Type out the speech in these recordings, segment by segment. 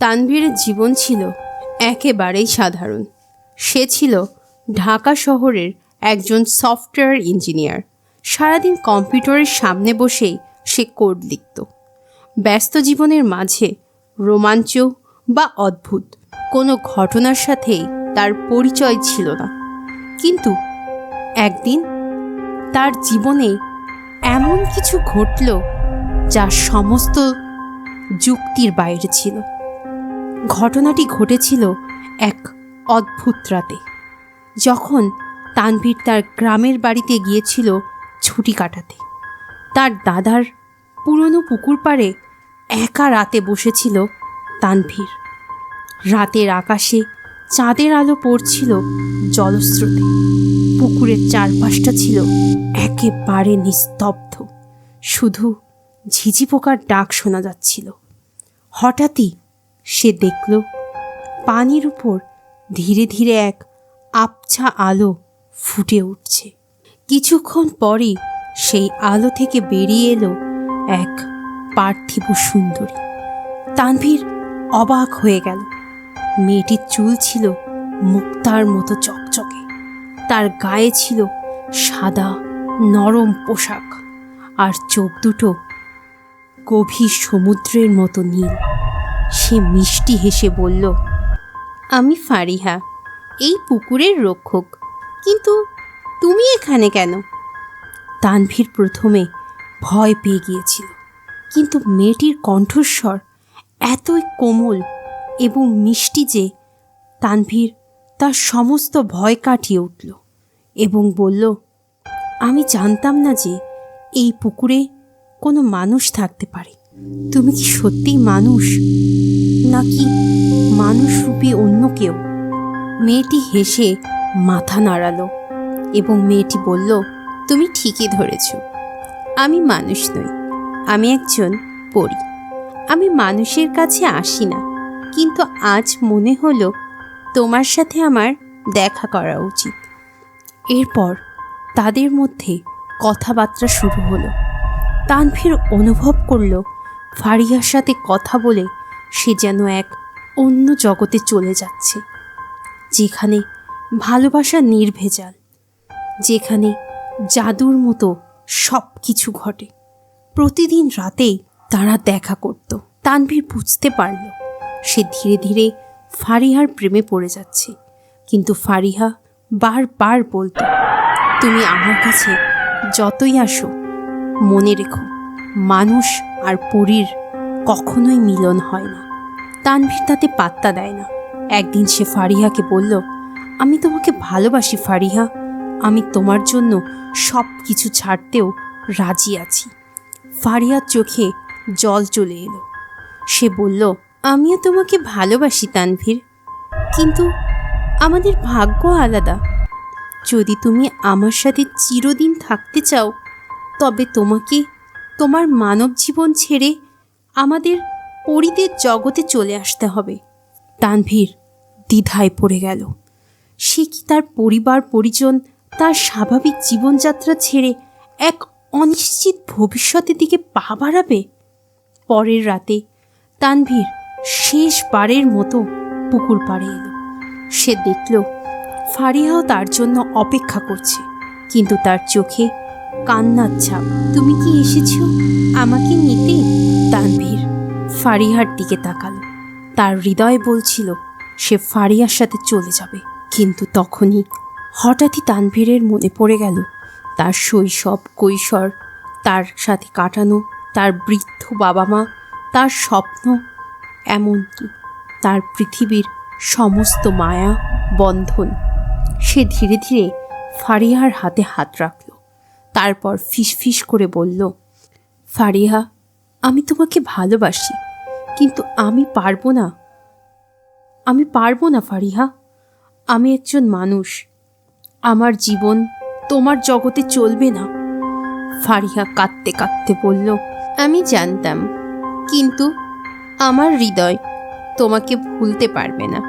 তানভীরের জীবন ছিল একেবারেই সাধারণ। সে ছিল ঢাকা শহরের একজন সফটওয়্যার ইঞ্জিনিয়ার। সারাদিন কম্পিউটারের সামনে বসেই সে কোড লিখত। ব্যস্ত জীবনের মাঝে রোমাঞ্চ বা অদ্ভুত কোনো ঘটনার সাথেই তার পরিচয় ছিল না। কিন্তু একদিন তার জীবনে এমন কিছু ঘটল যা সমস্ত যুক্তির বাইরে ছিল। ঘটনাটি ঘটেছিল এক অদ্ভুত রাতে। যখন তানভীর তার গ্রামের বাড়িতে গিয়েছিল ছুটি কাটাতে। তার দাদার পুরনো পুকুর পাড়ে একা রাতে বসেছিল তানভীর। রাতের আকাশে চাঁদের আলো পড়ছিল জলস্রোতে। পুকুরের চারপাশটা ছিল একেবারে নিস্তব্ধ। শুধু ঝিঝি পোকার ডাক শোনা যাচ্ছিল। হঠাৎই সে দেখল পানির উপর ধীরে ধীরে এক আবছা আলো ফুটে উঠছে। কিছুক্ষণ পরই সেই আলো থেকে বেরিয়ে এলো এক পার্থিব সুন্দরী। তানভীর অবাক হয়ে গেল। মেয়েটির চুল ছিল মুক্তার মতো চকচকে। তার গায়ে ছিল সাদা নরম পোশাক আর চোখ দুটো গভীর সমুদ্রের মতো নীল। সে মিষ্টি হেসে বলল, আমি ফারিহা, এই পুকুরের রক্ষক। কিন্তু তুমি এখানে কেন? তানভীর প্রথমে ভয় পেয়ে গিয়েছিল, কিন্তু মেয়েটির কণ্ঠস্বর এতই কোমল এবং মিষ্টি যে তানভীর তার সমস্ত ভয় কাটিয়ে উঠল এবং বলল, আমি জানতাম না যে এই পুকুরে কোনো মানুষ থাকতে পারে। তুমি কি সত্যিই মানুষ? নাকি মানুষ মানুষরূপী অন্য কেউ? মেয়েটি হেসে মাথা নাড়ালো এবং মেয়েটি বলল, তুমি ঠিকই ধরেছ। আমি মানুষ নই। আমি একজন পড়ি আমি মানুষের কাছে আসি না। কিন্তু আজ মনে হলো তোমার সাথে আমার দেখা করা উচিত। এরপর তাদের মধ্যে কথাবার্তা শুরু হলো। তানভীর অনুভব করল ফারিয়ার সাথে কথা বলে সে যেন এক অন্য জগতে চলে যাচ্ছে, যেখানে ভালোবাসা নির্ভেজাল, যেখানে জাদুর মতো সব কিছু ঘটে। প্রতিদিন রাতেই তারা দেখা করত। তানভীর বুঝতে পারল, সে ধীরে ধীরে ফারিহার প্রেমে পড়ে যাচ্ছে। কিন্তু ফারিহা বারবার বলতো, তুমি আমার কাছে যতই আসো, মনে রেখো মানুষ আর পরীর কখনোই মিলন হয় না। তানভীর তাতে পাত্তা দেয় না। একদিন সে ফারিহাকে বলল, আমি তোমাকে ভালোবাসি ফারিহা। আমি তোমার জন্য সব কিছু ছাড়তেও রাজি আছি ফারিহার চোখে জল চলে এলো। সে বলল, আমিও তোমাকে ভালোবাসি তানভীর, কিন্তু আমাদের ভাগ্য আলাদা। যদি তুমি আমার সাথে চিরদিন থাকতে চাও, তবে তোমাকে তোমার মানব জীবন ছেড়ে আমাদের পরিদের জগতে চলে আসতে হবে। তানভীর দ্বিধায় পড়ে গেল। সে কি তার পরিবার, পরিজন, তার স্বাভাবিক জীবনযাত্রা ছেড়ে এক অনিশ্চিত ভবিষ্যতের দিকে পা বাড়াবে? পরের রাতে তানভীর শেষবারের মতো পুকুর পাড়ে এলো। সে দেখল ফারিহাও তার জন্য অপেক্ষা করছে, কিন্তু তার চোখে কান্নার ছাপ। তুমি কি এসেছ? আমাকে নিতে? তানভীর ফারিহার দিকে তাকালো। তার হৃদয় বলছিল, সে ফারিয়ার সাথে চলে যাবে। কিন্তু তখনই হঠাৎই তানভীরের মনে পড়ে গেল, তার শৈশব, কৈশোর, তার সাথে কাটানো, তার বৃদ্ধ বাবা মা তার স্বপ্ন, এমনকি তার পৃথিবীর সমস্ত মায়া, বন্ধন। সে ধীরে ধীরে ফারিহার হাতে হাত রাখল। তারপর ফিসফিস করে বলল, ফারিহা, আমি তোমাকে ভালোবাসি, কিন্তু আমি পারব না। আমি পারব না, ফারিহা। আমি একজন মানুষ। আমার জীবন তোমার জগতে চলবে না। ফারিহা কাঁদতে কাঁদতে বলল, আমি জানতাম, কিন্তু আমার হৃদয় তোমাকে ভুলতে পারবে না।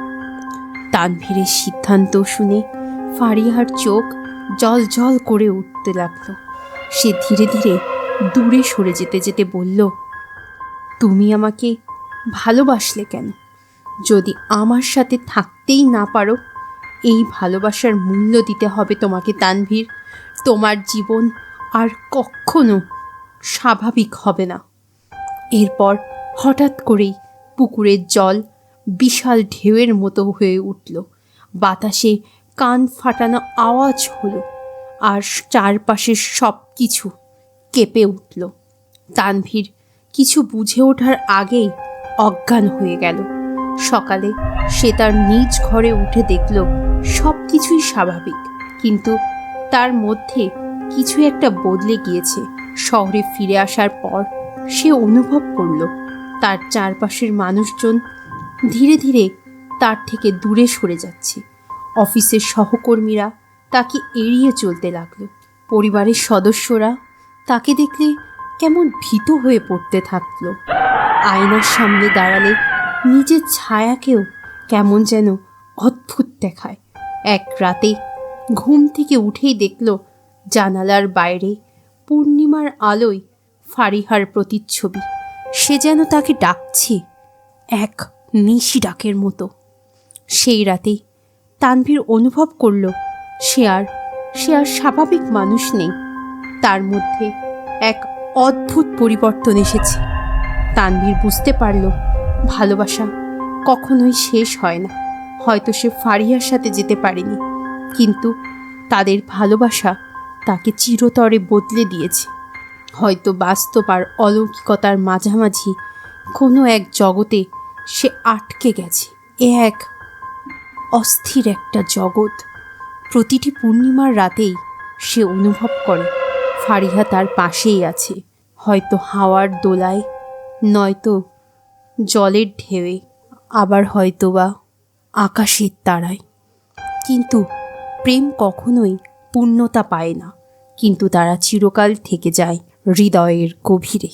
তানভীরের সিদ্ধান্ত শুনে ফারিহার চোখ জল জল করে উঠতে লাগল। সে ধীরে ধীরে দূরে সরে যেতে যেতে বলল, তুমি আমাকে ভালোবাসলে কেন? যদি আমার সাথে থাকতেই না পারো, এই ভালোবাসার মূল্য দিতে হবে তোমাকে, তানভীর। তোমার জীবন আর কখনো স্বাভাবিক হবে না। এরপর হঠাৎ করেই পুকুরের জল বিশাল ঢেউয়ের মতো হয়ে উঠল। বাতাসে কান ফাটানো আওয়াজ হলো আর চারপাশের সব কিছু কেঁপে উঠল। তানভীর কিছু বুঝে ওঠার আগেই অজ্ঞান হয়ে গেল। সকালে সে তার নিজ ঘরে উঠে দেখল সব কিছুই স্বাভাবিক, কিন্তু তার মধ্যে কিছু একটা বদলে গিয়েছে। শহরে ফিরে আসার পর সে অনুভব করল, তার চারপাশের মানুষজন ধীরে ধীরে তার থেকে দূরে সরে যাচ্ছে। অফিসের সহকর্মীরা তাকে এড়িয়ে চলতে লাগল। পরিবারের সদস্যরা তাকে দেখলে কেমন ভীত হয়ে পড়তে থাকল। আয়নার সামনে দাঁড়ালে নিজের ছায়াকেও কেমন যেন অদ্ভুত দেখায়। এক রাতে ঘুম থেকে উঠেই দেখল জানালার বাইরে পূর্ণিমার আলোয় ফারিহার প্রতিচ্ছবি। সে যেন তাকে ডাকছে, এক নিশি ডাকের মতো। সেই রাতেই তানভীর অনুভব করল, সে আর সে আর স্বাভাবিক মানুষ নেই। তার মধ্যে এক অদ্ভুত পরিবর্তন এসেছে। তানভীর বুঝতে পারল, ভালোবাসা কখনোই শেষ হয় না। হয়তো সে ফারিয়ার সাথে যেতে পারেনি, কিন্তু তাদের ভালোবাসা তাকে চিরতরে বদলে দিয়েছে। হয়তো বাস্তব আর অলৌকিকতার মাঝামাঝি কোনো এক জগতে সে আটকে গেছে এ এক অস্থির একটা জগৎ। প্রতিটি পূর্ণিমার রাতেই সে অনুভব করে, ফারিহা তার পাশেই আছে। হয়তো হাওয়ার দোলায়, নয়তো জলের ঢেউয়ে, আবার হয়তো বা আকাশের তারায়। কিন্তু প্রেম কখনোই পূর্ণতা পায় না, কিন্তু তারা চিরকাল থেকে যায় হৃদয়ের গভীরে।